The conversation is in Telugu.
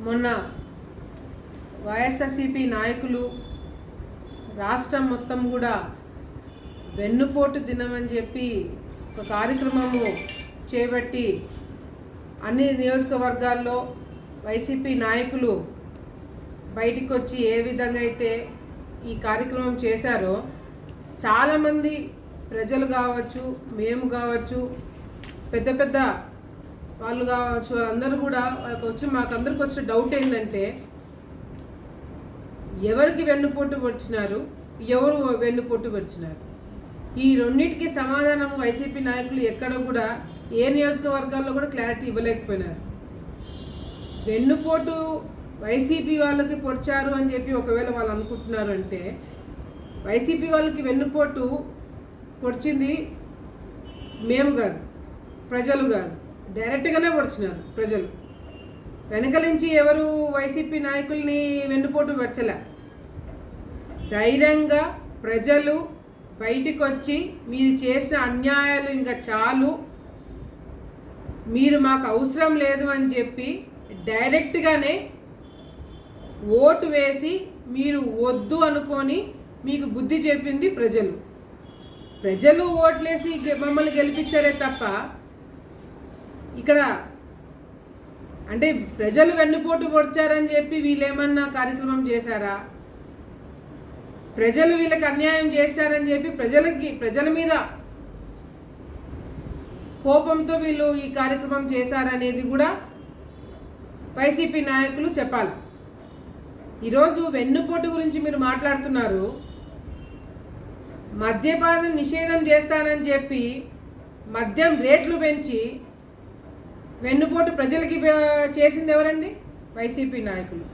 మొన్న వైఎస్ఆర్సీపీ నాయకులు రాష్ట్రం మొత్తం కూడా వెన్నుపోటు దినం అని చెప్పి ఒక కార్యక్రమము చేపట్టి అన్ని నియోజకవర్గాల్లో వైసీపీ నాయకులు బయటికి వచ్చి ఏ విధంగా అయితే ఈ కార్యక్రమం చేశారో చాలామంది ప్రజలు కావచ్చు మేము కావచ్చు పెద్ద పెద్ద వాళ్ళు కావచ్చు వాళ్ళందరూ కూడా వాళ్ళకి వచ్చి మాకందరికి వచ్చిన డౌట్ ఏంటంటే ఎవరికి వెన్నుపోటు పొడిచినారు ఎవరు వెన్నుపోటు పొడిచినారు? ఈ రెండింటికి సమాధానం వైసీపీ నాయకులు ఎక్కడ కూడా ఏ నియోజకవర్గాల్లో కూడా క్లారిటీ ఇవ్వలేకపోయినారు. వెన్నుపోటు వైసీపీ వాళ్ళకి పొడిచారు అని చెప్పి ఒకవేళ వాళ్ళు అనుకుంటున్నారు అంటే వైసీపీ వాళ్ళకి వెన్నుపోటు పొడిచింది మేము కాదు ప్రజలు కాదు. డైరెక్ట్గానే పొడిచినారు ప్రజలు. వెనక నుంచి ఎవరు వైసీపీ నాయకుల్ని వెన్నుపోటు పెంచలే ధైర్యంగా ప్రజలు బయటికి వచ్చి మీరు చేసిన అన్యాయాలు ఇంకా చాలు. మీరు మాకు అవసరం లేదు అని చెప్పి డైరెక్ట్గానే ఓటు వేసి మీరు వద్దు అనుకొని మీకు బుద్ధి చెప్పింది ప్రజలు. ప్రజలు ఓట్లేసి మమ్మల్ని గెలిపించారే తప్ప ఇక్కడ అంటే ప్రజలు వెన్నుపోటు పొడిచారని చెప్పి వీళ్ళేమన్నా కార్యక్రమం చేశారా? ప్రజలు వీళ్ళకి అన్యాయం చేశారని చెప్పి ప్రజలకి ప్రజల మీద కోపంతో వీళ్ళు ఈ కార్యక్రమం చేశారనేది కూడా వైసీపీ నాయకులు చెప్పాలి. ఈరోజు వెన్నుపోటు గురించి మీరు మాట్లాడుతున్నారు. మద్యపానం నిషేధం చేస్తానని చెప్పి మద్యం రేట్లు పెంచి వెన్నుపోటు ప్రజలకి చేసింది ఎవరండి? వైసీపీ నాయకులు.